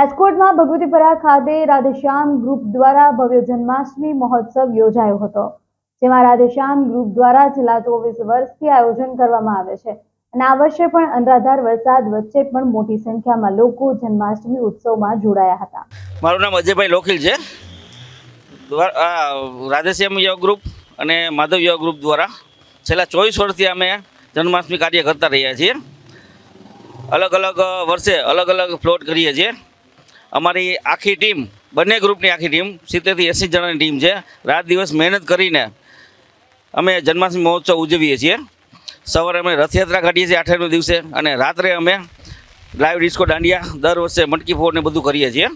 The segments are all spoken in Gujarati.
રાજકોટમાં ભગવતીપરા ખાતે રાધેશ્યામ ગ્રુપ દ્વારા ભવ્ય જન્માષ્ટમી મહોત્સવ યોજાયો હતો, જેમાં રાધેશ્યામ ગ્રુપ દ્વારા છેલ્લા ચોવીસ વર્ષથી આયોજન કરવામાં આવે છે. અને આ વર્ષે પણ અનરાધાર વરસાદ વચ્ચે પણ મોટી સંખ્યામાં લોકો જન્માષ્ટમી ઉત્સવમાં જોડાયા હતા. મારું નામ અજયભાઈ લોખિલ છે. રાધેશ્યામ યોગ ગ્રુપ અને માધવ યોગ ગ્રુપ દ્વારા છેલ્લા ચોવીસ વર્ષથી અમે જન્માષ્ટમી કાર્ય કરતા રહ્યા છીએ. અલગ અલગ વર્ષે અલગ અલગ પ્લોટ કરીએ છીએ. અમારી આખી ટીમ, બંને ગ્રુપની આખી ટીમ, સિત્તેરથી એંસી જણાની ટીમ છે. રાત દિવસ મહેનત કરીને અમે જન્માષ્ટમી મહોત્સવ ઉજવીએ છીએ. સવારે અમે રથયાત્રા કાઢીએ છીએ આઠમના દિવસે અને રાત્રે અમે લાઈવ ડિસ્કો દાંડિયા દર વર્ષે મટકી ફોડ ને બધું કરીએ છીએ.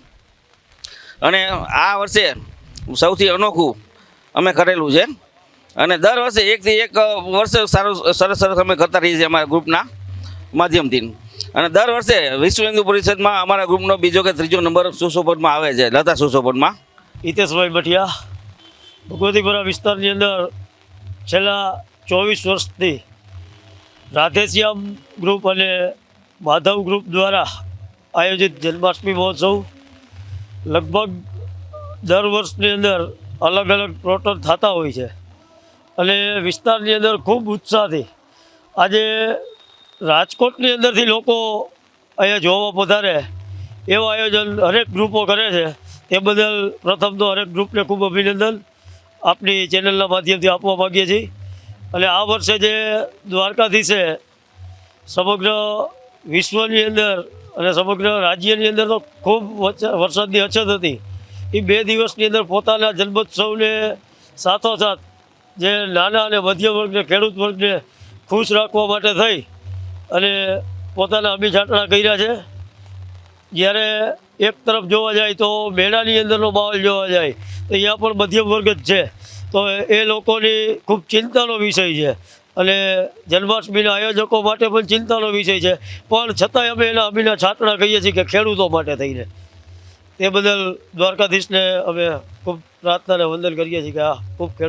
અને આ વર્ષે સૌથી અનોખું અમે કરેલું છે. અને દર વર્ષે એકથી એક વર્ષે સારું સરસ સરસ અમે કરતા રહીએ છીએ અમારા ગ્રુપના માધ્યમથી. અને દર વર્ષે વિશ્વ હિન્દુ પરિષદમાં અમારા ગ્રુપનો બીજો કે ત્રીજો નંબર સુશોભનમાં આવે છે, લતા સુશોભનમાં. હિતેશભાઈ ભટિયા, ભગવતીપુરા વિસ્તારની અંદર છેલ્લા ચોવીસ વર્ષથી રાધેશ્યામ ગ્રુપ અને માધવ ગ્રુપ દ્વારા આયોજિત જન્માષ્ટમી મહોત્સવ લગભગ દર વર્ષની અંદર અલગ અલગ પ્રોટોન થતા હોય છે. અને વિસ્તારની અંદર ખૂબ ઉત્સાહથી આજે રાજકોટની અંદરથી લોકો અહીંયા જોવા પધારે એવું આયોજન હરેક ગ્રુપો કરે છે. એ બદલ પ્રથમ તો હરેક ગ્રુપને ખૂબ અભિનંદન. આપની ચેનલના માધ્યમથી આપવા માગીએ છીએ. અને આ વર્ષે જે દ્વારકાધીશે સમગ્ર વિશ્વની અંદર અને સમગ્ર રાજ્યની અંદર તો ખૂબ વરસાદની અછત હતી. એ બે દિવસની અંદર પોતાના જન્મોત્સવને સાથોસાથ જે નાના અને મધ્યમ વર્ગને ખેડૂત વર્ગને ખુશ રાખવા માટે થઈ અને પોતાના અમી છાંટણા કર્યા છે. જ્યારે એક તરફ જોવા જાય તો મેળાની અંદરનો માહોલ જોવા જાય, તો અહીંયા પણ મધ્યમ વર્ગ જ છે. તો એ લોકોની ખૂબ ચિંતાનો વિષય છે. અને જન્માષ્ટમીના આયોજકો માટે પણ ચિંતાનો વિષય છે. પણ છતાંય અમે એના અમીના છાટણા કહીએ છીએ કે ખેડૂતો માટે થઈને. તે બદલ દ્વારકાધીશને અમે ખૂબ પ્રાર્થનાને વંદન કરીએ છીએ કે આ ખૂબ ખેડૂત